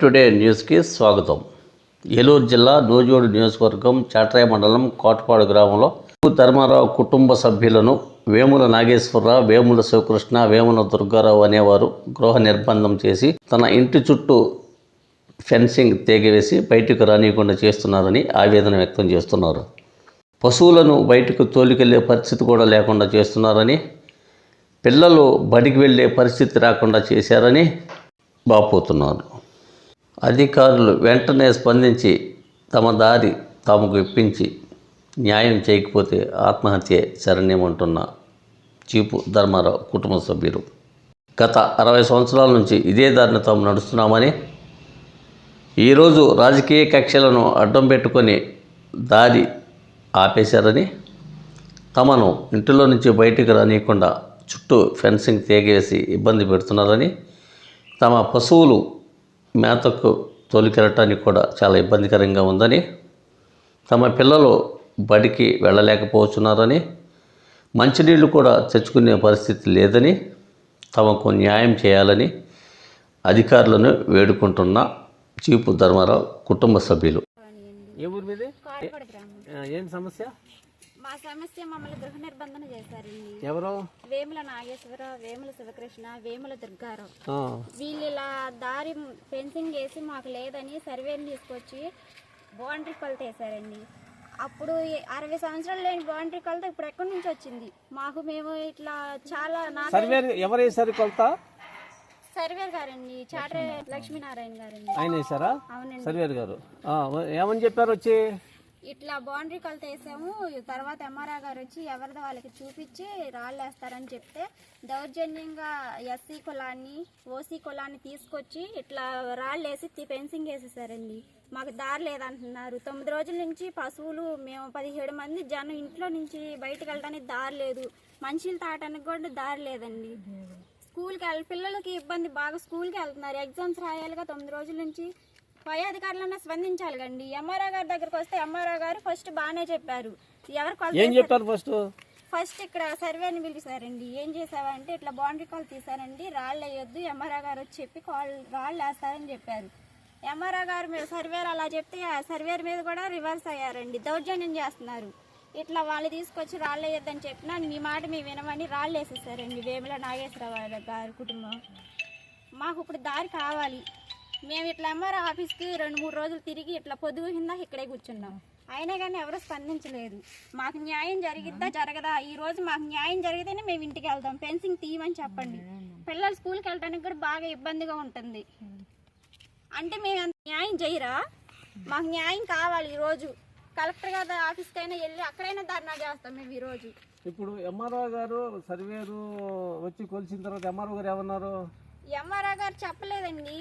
Today న్యూస్కి స్వాగతం. ఏలూరు జిల్లా నూజోడు నియోజకవర్గం చాట్రాయ మండలం కోటపాడు గ్రామంలో ధర్మారావు కుటుంబ సభ్యులను వేముల నాగేశ్వరరావు వేముల శివకృష్ణ వేముల దుర్గారావు అనేవారు గృహ నిర్బంధం చేసి తన ఇంటి చుట్టూ ఫెన్సింగ్ తెగివేసి బయటకు రానియకుండా చేస్తున్నారని ఆవేదన వ్యక్తం చేస్తున్నారు. పశువులను బయటకు తోలికెళ్ళే పరిస్థితి కూడా లేకుండా చేస్తున్నారని పిల్లలు బడికి వెళ్ళే పరిస్థితి రాకుండా చేశారని బాపోతున్నారు. అధికారులు వెంటనే స్పందించి తమ దారి తాముకు ఇప్పించి న్యాయం చేయకపోతే ఆత్మహత్య శరణ్యమంటున్న చీపు ధర్మారావు కుటుంబ సభ్యులు. గత అరవై సంవత్సరాల నుంచి ఇదే దారిని తాము నడుస్తున్నామని ఈరోజు రాజకీయ కక్షలను అడ్డం పెట్టుకొని దారి ఆపేశారని తమను ఇంటిలో నుంచి బయటికి రానియకుండా చుట్టూ ఫెన్సింగ్ తేగేసి ఇబ్బంది పెడుతున్నారని తమ పశువులు మేతకు తోలుకెళ్ళటానికి కూడా చాలా ఇబ్బందికరంగా ఉందని తమ పిల్లలు బడికి వెళ్ళలేకపోతున్నారని మంచినీళ్ళు కూడా తెచ్చుకునే పరిస్థితి లేదని తమకు న్యాయం చేయాలని అధికారులను వేడుకుంటున్న చీపు ధర్మారావు కుటుంబ సభ్యులు. ఏ ఊరు మీది? ఏం సమస్య? మా సమస్య మమ్మల్ని గృహ నిర్బంధన చేశారండి. ఎవరు? వేముల నాగేశ్వర వేముల శివకృష్ణ వేముల దుర్గారావు. వీళ్ళు ఇలా దారి ఫెన్సింగ్ వేసి మాకు లేదని సర్వేని తీసుకొచ్చి బౌండరీ కొలత వేశారండి. అప్పుడు అరవై సంవత్సరాలు లేని బౌండరీ కొలత ఇప్పుడు ఎక్కడి నుంచి వచ్చింది? మాకు మేము ఇట్లా చాలా నా సర్వేర్ ఎవరు వేసారు కొలత? సర్వేర్ గారండి చాట్ర లక్ష్మీనారాయణ గారండి. ఆయన వేసారా అవునండి. సర్వేర్ గారు. ఏమని చెప్పారు వచ్చి? ఇట్లా బౌండరీ కొలత వేసాము. తర్వాత ఎంఆర్ఆ గారు వచ్చి ఎవరిదో వాళ్ళకి చూపించి రాళ్ళు వేస్తారని చెప్తే దౌర్జన్యంగా ఎస్సీ కులాన్ని ఓసీ కులాన్ని తీసుకొచ్చి ఇట్లా రాళ్ళు వేసి ఫెన్సింగ్ వేసేసారండి. మాకు దారి లేదంటున్నారు. తొమ్మిది రోజుల నుంచి పశువులు మేము పదిహేడు మంది జనం ఇంట్లో నుంచి బయటకు వెళ్ళడానికి దారి లేదు. మంచిలు తాగడానికి కూడా దారి లేదండి. స్కూల్కి వెళ్ళ పిల్లలకి ఇబ్బంది. బాగా స్కూల్కి వెళ్తున్నారు. ఎగ్జామ్స్ రాయాలిగా తొమ్మిది రోజుల నుంచి. పై అధికారులన్నా స్పందించాలి కండి ఎంఆర్ఓ గారి దగ్గరకు వస్తే ఎంఆర్ఓ గారు ఫస్ట్ బాగానే చెప్పారు. ఎవరు కొలత ఏం చెప్పారు ఫస్ట్? ఫస్ట్ ఇక్కడ సర్వేని పిలిచారండి ఏం చేసావంటే ఇట్లా బౌండరీ కాల్ తీసారండి రాళ్ళు వేయొద్దు ఎంఆర్ఓ గారు వచ్చి చెప్పి కాల్ రాళ్ళు వేస్తారని చెప్పారు. ఎంఆర్ఓ గారు మీరు సర్వేర్ అలా చెప్తే ఆ సర్వేర్ మీద కూడా రివర్స్ అయ్యారండి. దౌర్జన్యం చేస్తున్నారు. ఇట్లా వాళ్ళు తీసుకొచ్చి రాళ్ళు వేయొద్దని చెప్పినా మీ మాట మేము వినమని రాళ్ళు వేసేసారండి వేముల నాగేశ్వరరావు గారి కుటుంబం. మాకు ఇప్పుడు దారి కావాలి. మేము ఇట్లా ఎంఆర్ఓ ఆఫీస్కి రెండు మూడు రోజులు తిరిగి ఇట్లా పొదుగు కింద ఇక్కడే కూర్చున్నాం. అయినా కానీ ఎవరు స్పందించలేదు. మాకు న్యాయం జరిగిద్దా జరగదా? ఈ రోజు మాకు న్యాయం జరిగితేనే మేము ఇంటికి వెళ్తాం. ఫెన్సింగ్ తీయమని చెప్పండి. పిల్లలు స్కూల్కి వెళ్ళడానికి కూడా బాగా ఇబ్బందిగా ఉంటుంది. అంటే మేము అంత న్యాయం చేయరా? మాకు న్యాయం కావాలి ఈరోజు కలెక్టర్ గారి ఆఫీస్కి అయినా వెళ్ళి అక్కడైనా ధర్నా చేస్తాం మేము ఈరోజు ఇప్పుడు ఎంఆర్ఓ గారు సర్వేరు వచ్చి కొలిసిన తర్వాత ఎంఆర్ఓ గారు ఏమన్నారు? ఎంఆర్ఓ గారు చెప్పలేదండి.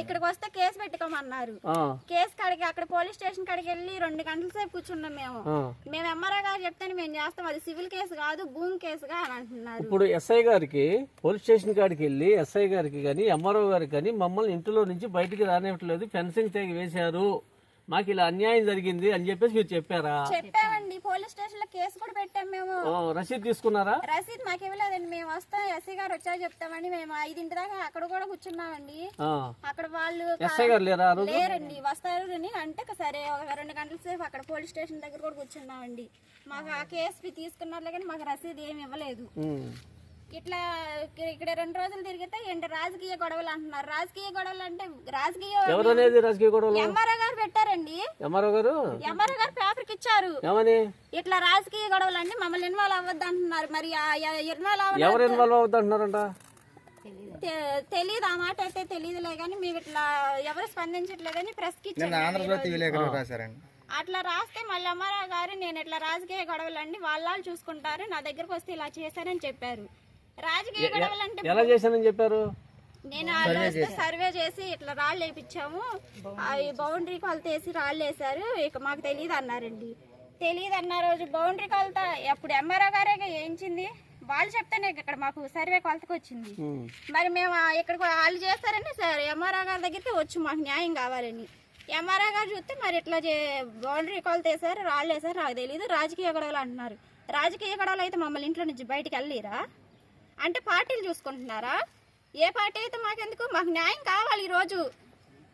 ఇక్కడికి వస్తే కేసు పెట్టుకోమన్నారు. ఆ, కేసు కాడికి అక్కడ పోలీస్ స్టేషన్ కాడికి వెళ్ళి రెండు గంటల సేపు కూర్చున్నాం మేము. మేము ఎంఆర్ఓ గారు చెప్తేనే మేము చేస్తాం. అది సివిల్ కేసు కాదు భూమి కేసుగా అని అంటున్నారు. ఇప్పుడు ఎస్ఐ గారికి పోలీస్ స్టేషన్ కాడికి వెళ్ళి ఎస్ఐ గారికి కానీ ఎంఆర్ఓ గారికి కానీ మమ్మల్ని ఇంటిలో నుంచి బయటికి రానివ్వట్లేదు. ఫెన్సింగ్ తెగి వేశారు. మాకు ఇలా అన్యాయం జరిగింది అని చెప్పేసి మీరు చెప్పారా? చెప్పామండి. పోలీస్ స్టేషన్లో కేసు కూడా పెట్టాం మేము. రసీదు తీసుకున్నారా? రసీద్ మాకు ఇవ్వలేదండి. మేము వస్తాం ఎస్సీ గారు వచ్చా చెప్తామండి. మేము ఐదింటి దాకా అక్కడ కూడా కూర్చున్నామండి. ఆ, అక్కడ వాళ్ళు ఎస్ఐ గారు లేరా ఆ రోజు? లేరండి. వస్తారు అని అంటే సరే ఒక రెండు గంటల సేపు అక్కడ పోలీస్ స్టేషన్ దగ్గర కూడా కూర్చున్నామండి. మాకు ఆ కేసు తీసుకున్నారు కానీ మాకు రసీదు ఏమి ఇవ్వలేదు. ఉమ్. ఇట్లా ఇక్కడ- ఇక్కడ రెండు రోజులు తిరిగితే ఏంటి రాజకీయ గొడవలు అంటున్నారు. రాజకీయ గొడవలు అంటే రాజకీయ ఎవరు అనేది రాజకీయ గొడవలు? ఎంఆర్ఓ గారు పెట్టారండి. ఎంఆర్ఓ గారు? ఎంఆర్ఓ గారు పేపర్కి ఇచ్చారు. ఏమని? ఇట్లా రాజకీయ గొడవలు అంటే మమ్మల్ని ఇన్వాల్వ్ అవ్వద్దు అంటున్నారు మరి ఇన్వాల్వ్ ఎవరు ఇన్వాల్వ్ అవుద్ది అంటున్నారంట తె- తెలీదు ఆ మాట అయితే తెలియదులే కానీ మేము ఇట్లా ఎవరు స్పందించట్లేదని ప్రెస్కి ఇచ్చారు. ఆంధ్రజ్యోతి విలేకరులు రాశారండి. అట్లా రాస్తే మళ్ళీ అమ్మారావు గారు నేను ఇట్లా రాజకీయ గొడవలు అండి వాళ్ళ చూసుకుంటారు నా దగ్గరకు వస్తే ఇలా చేశారని చెప్పారు. ఎలా చేశానని చెప్పారు? నేను సర్వే చేసి ఇట్లా రాళ్ళు వేయించాము ఈ బౌండరీ కొలత వేసి రాళ్ళు వేసారు ఇక మాకు తెలియదు అన్నారండి. తెలియదు అన్న రోజు బౌండరీ కొలత అప్పుడు ఎంఆర్ఓ గారే వేయించింది వాళ్ళు చెప్తేనే ఇక్కడ మాకు సర్వే కొలతకు వచ్చింది. ఉమ్. మరి మేము ఇక్కడికి వాళ్ళు చేస్తారని సార్ ఎంఆర్ఓ గారి దగ్గరికి వచ్చి మాకు న్యాయం కావాలని. ఎంఆర్ఓ గారు చూస్తే మరి ఇట్లా చే బౌండరీ కొలత వేసారు రాళ్ళు వేసారు నాకు తెలియదు రాజకీయ గొడవలు అంటున్నారు. రాజకీయ గొడవలు అయితే మమ్మల్ని ఇంట్లో నుంచి బయటికి వెళ్ళిరా అంటే పార్టీలు చూసుకుంటున్నారా? ఏ పార్టీ అయితే మాకెందుకు? మాకు న్యాయం కావాలి ఈరోజు.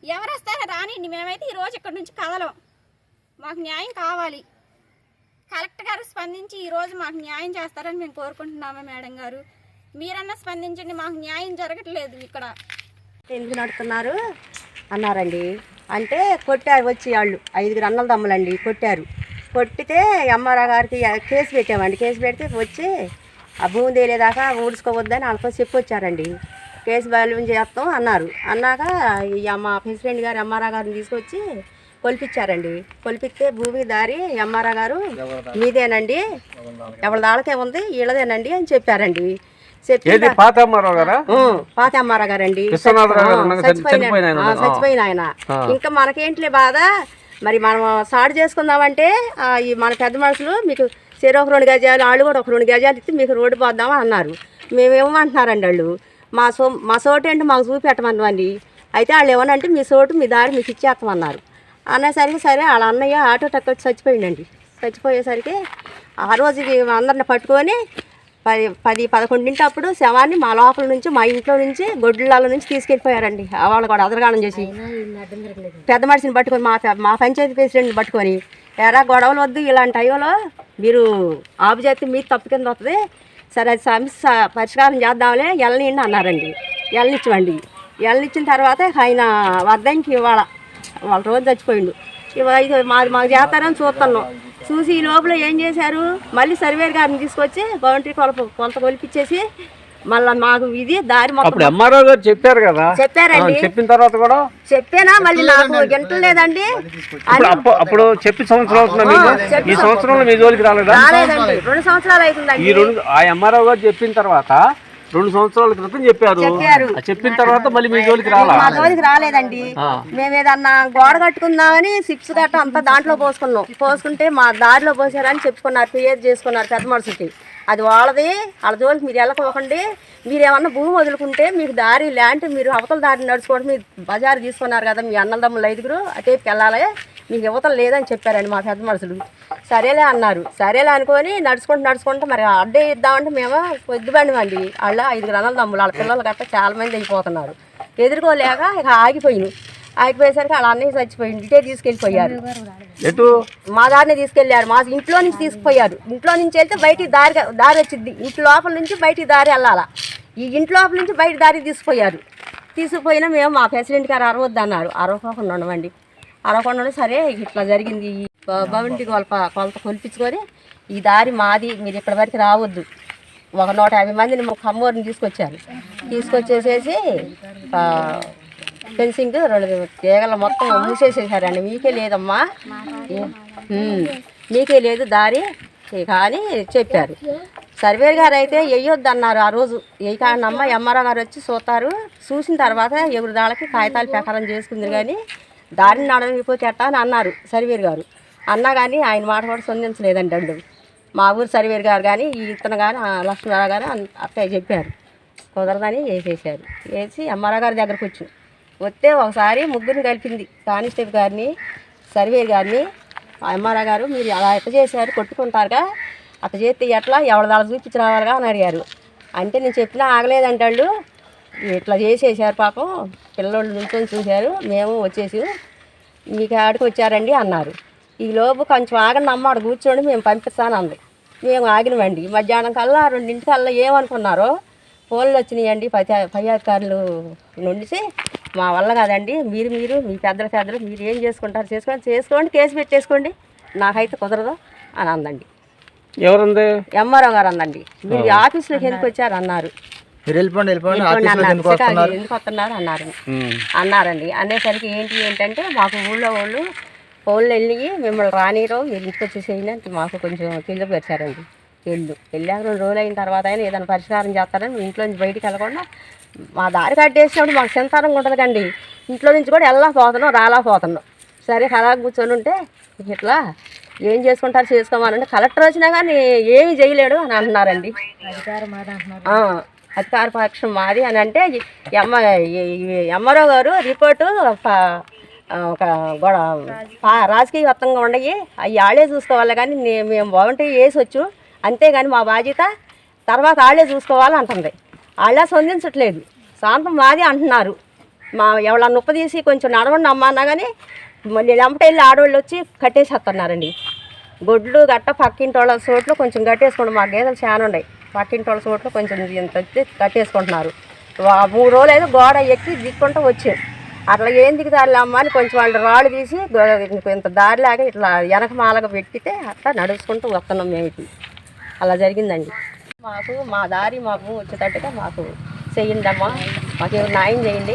ఎవరు వస్తారో రానివ్వండి మేమైతే ఈరోజు ఇక్కడ నుంచి కదలం. మాకు న్యాయం కావాలి. కలెక్టర్ గారు స్పందించి ఈరోజు మాకు న్యాయం చేస్తారని మేము కోరుకుంటున్నాము మేడం గారు. మీరన్నా స్పందించండి. మాకు న్యాయం జరగట్లేదు ఇక్కడ. ఎందుకు నడుతున్నారు అన్నారండి. అంటే కొట్టారు వచ్చి వాళ్ళు. ఐదుగురు అన్నల దమ్ములండి కొట్టారు. కొట్టితే ఎంఆర్ఆ గారికి కేసు పెట్టామండి. కేసు పెడితే వచ్చి ఆ భూమి తేలేదాకా ఊడ్చుకోవద్దని వాళ్ళతో చెప్పి వచ్చారండి కేసు బయలు చేస్తాం అన్నారు. అన్నాక ఈ మా ప్రెసిడెంట్ గారు ఎంఆర్ఆ గారిని తీసుకొచ్చి కొలిపించారండి. కొలిపిస్తే భూమి దారి ఎంఆర్ఆ గారు మీదేనండి. ఎవరి దాళ్ళకే ఉంది వీళ్ళదేనండి అని చెప్పారండి. చెప్పి పాత అమ్మారావు గారండి చచ్చిపోయిన ఆయన. ఇంకా మనకేంట్లే బాధ? మరి మనం సాడు చేసుకుందామంటే మన పెద్ద మనుషులు మీకు సరే ఒక రెండు గజాలు వాళ్ళు కూడా ఒక రెండు గజాలు ఇస్తే మీకు రోడ్డు పోద్దామని అన్నారు. మేమేమంటున్నారండి వాళ్ళు? మా సో మా సోటు ఏంటి మాకు చూపెట్టమన్నదండి అయితే వాళ్ళు ఏమనంటే మీ సోటు మీ దారి మీకు ఇచ్చేస్తామన్నారు. అనేసరికి సరే వాళ్ళ అన్నయ్య ఆటో టక్ చచ్చిపోయిండండి. చచ్చిపోయిందండి చచ్చిపోయేసరికి ఆ రోజు అందరిని పట్టుకొని పది పది పదకొండింటి అప్పుడు శవాన్ని మా లోపల నుంచి మా ఇంట్లో నుంచి గొడ్ల నుంచి తీసుకెళ్ళిపోయారండి. వాళ్ళు కూడా అదరగానం చేసి. పెద్ద మనిషిని పట్టుకొని మా మా పంచాయతీ ప్రెసిడెంట్ని పట్టుకొని ఎరా గొడవలు వద్దు ఇలాంటి టైంలో మీరు ఆపు చేస్తే మీరు తప్పు కింద వస్తుంది సరే అది సమస్య పరిష్కారం చేద్దాంలే ఎల్లనిండి అన్నారండి. ఎల్లనిచ్చమండి ఎల్లనిచ్చిన తర్వాత ఆయన వర్ధంకి ఇవాళ. వాళ్ళ రోజు చచ్చిపోయిండు. ఇవాళ ఇది మాది మాకు చేస్తారని చూస్తున్నాం చూసి ఈ లోపల ఏం చేశారు? మళ్ళీ సర్వేర్ గారిని తీసుకొచ్చి బౌండరీ కొలప కొలత కొలిపించేసి మళ్ళీ మాకు ఇది దారి అప్పుడు ఎంఆర్ఓ గారు చెప్పారు కదా? చెప్పారండి. చెప్పిన తర్వాత కూడా? చెప్పేనా? మళ్ళీ నాకు ఇప్పుడు అప్పు- అప్పుడు చెప్పి సంవత్సరం అవుతుందా ఈ సంవత్సరంలో మీ జోలికి రాలేదా? రాలేదండి. రెండు సంవత్సరాలు ఈ అవుతుందండి రెండు ఆ ఎంఆర్ఓ గారు చెప్పిన తర్వాత రెండు సంవత్సరాల క్రితం చెప్పారు. చెప్పిన తర్వాత మళ్ళీ మీ జోలికి రాలా? మా జోలికి రాలేదండి. మేము ఏదన్నా గోడ కట్టుకుందామని సిప్స్ గట్ట అంతా దాంట్లో పోసుకున్నాం. పోసుకుంటే మా దారిలో పోసారని చెప్పుకున్నారు ఫిర్యాదు చేసుకున్నారు పెద్ద మనుషులకి. అది వాళ్ళది వాళ్ళ జోలికి మీరు వెళ్ళకోకండి. మీరు ఏమన్నా భూమి వదులుకుంటే మీకు దారి ల్యాండ్ మీరు అవతల దారి నడుచుకోవడం మీరు బజారు తీసుకున్నారు కదా మీ అన్నదమ్ములు ఐదుగురు అటేపుకి వెళ్ళాలి. మీకు యువతలు లేదని చెప్పారండి మా పెద్ద మనుషులు. సరేలే అన్నారు. సరేలే అనుకొని నడుచుకుంటూ నడుచుకుంటూ మరి అడ్డే ఇద్దామంటే మేము పొద్దుబండి వాళ్ళ ఐదుగురు అన్నల తమ్ములు వాళ్ళ పిల్లలు గట్ట చాలా మంది అయిపోతున్నారు. ఎదుర్కోలేక ఇక ఆగిపోయిను. ఆగిపోయేసరికి వాళ్ళ అన్నయ్య చచ్చిపోయింది ఇటే తీసుకెళ్ళిపోయారు. మా దారిని తీసుకెళ్ళారు. మా ఇంట్లో నుంచి తీసుకుపోయారు. ఇంట్లో నుంచి వెళ్తే బయటికి దారి దారి వచ్చింది. ఇంటి లోపల నుంచి బయటికి దారి వెళ్ళాలా. ఈ ఇంటి లోపల నుంచి బయట దారి తీసుకుపోయారు. తీసుకుపోయినా మేము మా ప్రెసిడెంట్ గారు అరవద్దు అన్నారు. అరవకుండా ఉండమండి. అనకుండా సరే ఇట్లా జరిగింది. ఈ బౌండరీ కొలప కొలత కొలిపించుకొని ఈ దారి మాది మీరు ఇక్కడి వరకు రావద్దు. ఒక నూట యాభై మందిని మా కమ్మూరిని తీసుకొచ్చారు. తీసుకొచ్చేసేసి ఫెన్సింగ్ రెండు తీగలు మొత్తం మూసేసేసారండి. మీకే లేదమ్మా. మీకే లేదు దారి. కానీ చెప్పారు. సర్వేర్ గారు అయితే వేయొద్దు అన్నారు ఆ రోజు వేయకాడనమ్మ ఎంఆర్ఓ గారు వచ్చి చూస్తారు చూసిన తర్వాత ఎవరి దాళ్ళకి కాగితాలు ప్రకారం చేసుకుంది కానీ దారిని నడవకపోతే ఎట్టా అని అన్నారు సర్వేర్ గారు. అన్నా కానీ ఆయన మాట కూడా స్పందించలేదండి అండు మా ఊరు సర్వేర్ గారు కానీ ఈ ఇతను కానీ లక్ష్మీరావు గారు అట్టే చెప్పారు. కుదరదని వేసేసారు వేసి అమ్మారావు గారి దగ్గరకు వచ్చి వస్తే ఒకసారి ముగ్గురిని కలిపింది కానిస్టేబుల్ గారిని సర్వేర్ గారిని. అమ్మారావు గారు మీరు అలా ఎట్ట చేశారు? కొట్టుకుంటారుగా? అట్ట చేస్తే ఎట్లా? ఎవరిదాళ్ళు చూపించి రావాలిగా? అని అడిగారు. అంటే నేను చెప్పినా ఆగలేదంటాళ్ళు. ఇట్లా చేసేసారు పాపం. పిల్లోళ్ళు నుంచొని చూశారు. మేము వచ్చేసి మీకు ఆడికి వచ్చారండి అన్నారు. ఈ లోపు కొంచెం ఆగండి అమ్మ ఆడ కూర్చోండి మేము పంపిస్తాను అంది మేము ఆగినవండి మధ్యాహ్నం కల్లా రెండింటికల్లా ఏమనుకున్నారో ఫోన్లు వచ్చినాయండి. పై పై అధికారులు నుండి మా వల్ల కాదండి. మీరు మీరు మీ పెద్దలు పెద్దలు మీరు ఏం చేసుకుంటారు? చేసుకోండి చేసుకోండి కేసు పెట్టేసుకోండి. నాకైతే కుదరదు అని అందండి. ఎవరుంది? ఎంఆర్ఓ గారు అందండి. మీరు ఈ ఆఫీస్లోకి ఎందుకు వచ్చారు అన్నారు మీరు వెళ్ళిపోండి వెళ్ళిపోండి ఎందుకు వస్తున్నారు? అన్నారు. అన్నారండి. అనేసరికి ఏంటి ఏంటంటే మాకు ఊళ్ళో వాళ్ళు ఫోన్లు వెళ్ళి మిమ్మల్ని రానిరో వచ్చేసేయండి అంటే మాకు కొంచెం కింద పరిచారండి వెళ్ళు. వెళ్ళాక రెండు రోజులు అయిన తర్వాత అయినా ఏదైనా పరిష్కారం చేస్తారని ఇంట్లో నుంచి బయటికి వెళ్ళకుండా మా దారి కట్టేసినప్పుడు మాకు సంతానం ఉంటుంది కండి ఇంట్లో నుంచి కూడా వెళ్ళా పోతున్నాం రాలా పోతున్నాం. సరే అలా కూర్చొని ఉంటే ఇట్లా ఏం చేసుకుంటారు చేసుకోమనంటే కలెక్టర్ వచ్చినా కానీ ఏమీ చేయలేడు అని అంటున్నారండి. ఆ, అధికార పక్షం మాది అని అంటే ఎమ్మ ఎంఆర్ఓ గారు రిపోర్టు ఒక గొడ రాజకీయ రాజకీయవత్తంగా ఉండయి అవి వాళ్ళే చూసుకోవాలి కానీ మేము బాగుంటే వేసి వచ్చు అంతేగాని మా బాధ్యత తర్వాత వాళ్ళే చూసుకోవాలి అంటుంది. వాళ్ళే స్పందించట్లేదు. సొంతం మాది అంటున్నారు. మా ఎవరన్నా నొప్ప తీసి కొంచెం నడవండి అమ్మా అన్నా కానీ మళ్ళీ వెంబట వెళ్ళి ఆడవాళ్ళు వచ్చి కట్టేసేస్తున్నారండి. గొడ్లు గట్ట పక్కింటి వాళ్ళ చోట్లు కొంచెం కట్టేసుకోండి. మా గేదెలు చాలా ఉన్నాయి. పక్కింటి వాళ్ళ చోట్ల కొంచెం ఇంత కట్టేసుకుంటున్నారు. వా- మూడు రోజులు అయితే గోడ ఎక్కి దిక్కుంటూ వచ్చాం అట్లా ఏం దిగుతారులే అమ్మ అని కొంచెం వాళ్ళు రాళ్ళు తీసి ఇంత దారిలాగా ఇట్లా వెనక మాలగా పెట్టితే అట్లా నడుచుకుంటూ వస్తున్నాం మేము ఇటు అలా జరిగిందండి. మాకు మా దారి మాకు వచ్చేటట్టుగా మాకు చెయ్యండి అమ్మా. మాకు న్యాయం చేయండి.